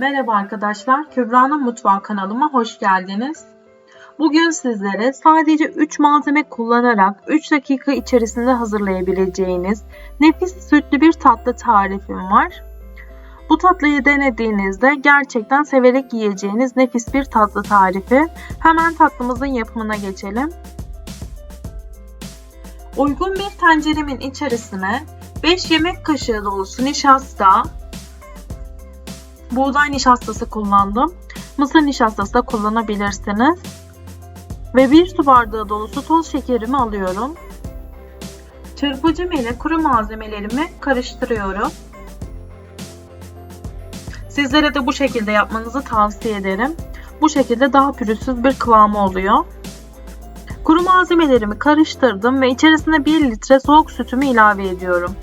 Merhaba arkadaşlar, Kübra'nın Mutfağı kanalıma hoş geldiniz. Bugün sizlere sadece 3 malzeme kullanarak 3 dakika içerisinde hazırlayabileceğiniz nefis sütlü bir tatlı tarifim var. Bu tatlıyı denediğinizde gerçekten severek yiyeceğiniz nefis bir tatlı tarifi. Hemen tatlımızın yapımına geçelim. Uygun bir tenceremin içerisine 5 yemek kaşığı dolusu nişasta, buğday nişastası kullandım. Mısır nişastası da kullanabilirsiniz. Ve bir su bardağı dolusu toz şekerimi alıyorum. Çırpıcım ile kuru malzemelerimi karıştırıyorum. Sizlere de bu şekilde yapmanızı tavsiye ederim. Bu şekilde daha pürüzsüz bir kıvamı oluyor. Kuru malzemelerimi karıştırdım ve içerisine 1 litre soğuk sütümü ilave ediyorum.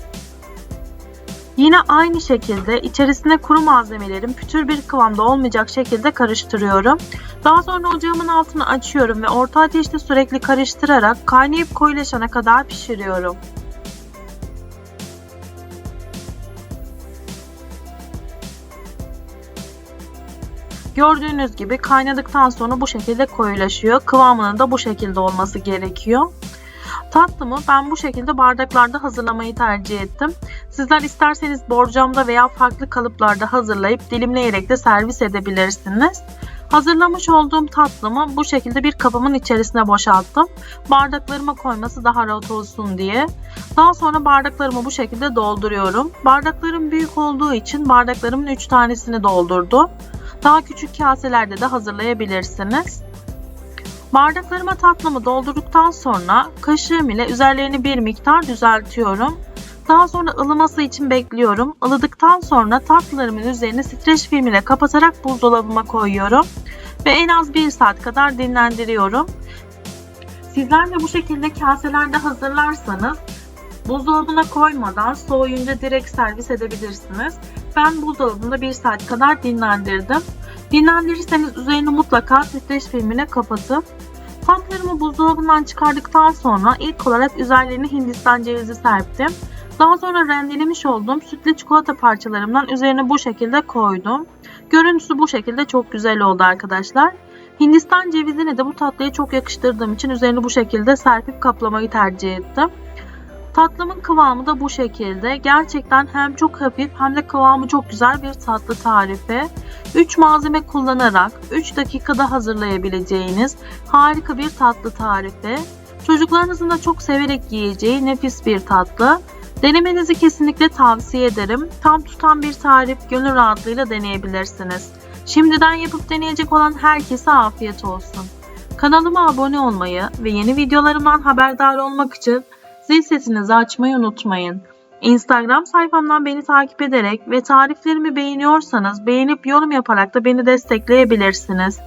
Yine aynı şekilde içerisine kuru malzemelerin pütür bir kıvamda olmayacak şekilde karıştırıyorum. Daha sonra ocağımın altını açıyorum ve orta ateşte sürekli karıştırarak kaynayıp koyulaşana kadar pişiriyorum. Gördüğünüz gibi kaynadıktan sonra bu şekilde koyulaşıyor. Kıvamının da bu şekilde olması gerekiyor. Tatlımı ben bu şekilde bardaklarda hazırlamayı tercih ettim. Sizler isterseniz borcamda veya farklı kalıplarda hazırlayıp dilimleyerek de servis edebilirsiniz. Hazırlamış olduğum tatlımı bu şekilde bir kabımın içerisine boşalttım. Bardaklarıma koyması daha rahat olsun diye. Daha sonra bardaklarımı bu şekilde dolduruyorum. Bardaklarım büyük olduğu için bardaklarımın 3 tanesini doldurdu. Daha küçük kaselerde de hazırlayabilirsiniz. Bardaklarıma tatlımı doldurduktan sonra kaşığım ile üzerlerini bir miktar düzeltiyorum. Daha sonra ılıması için bekliyorum. Ilıdıktan sonra tatlılarımın üzerini streç film ile kapatarak buzdolabıma koyuyorum. Ve en az 1 saat kadar dinlendiriyorum. Sizler de bu şekilde kaselerde hazırlarsanız buzdolabına koymadan soğuyunca direkt servis edebilirsiniz. Ben buzdolabında 1 saat kadar dinlendirdim. Dinlendirirseniz üzerini mutlaka streç filmine kapatıp Tatlarımı buzdolabından çıkardıktan sonra ilk olarak üzerlerine hindistan cevizi serptim. Daha sonra rendelemiş olduğum sütlü çikolata parçalarımdan üzerine bu şekilde koydum. Görüntüsü bu şekilde çok güzel oldu arkadaşlar. Hindistan cevizini de bu tatlıya çok yakıştırdığım için üzerini bu şekilde serpip kaplamayı tercih ettim. Tatlımın kıvamı da bu şekilde. Gerçekten hem çok hafif hem de kıvamı çok güzel bir tatlı tarifi. 3 malzeme kullanarak 3 dakikada hazırlayabileceğiniz harika bir tatlı tarifi. Çocuklarınızın da çok severek yiyeceği nefis bir tatlı. Denemenizi kesinlikle tavsiye ederim. Tam tutan bir tarif gönül rahatlığıyla deneyebilirsiniz. Şimdiden yapıp deneyecek olan herkese afiyet olsun. Kanalıma abone olmayı ve yeni videolarımdan haberdar olmak için zil sesinizi açmayı unutmayın. Instagram sayfamdan beni takip ederek ve tariflerimi beğeniyorsanız beğenip yorum yaparak da beni destekleyebilirsiniz.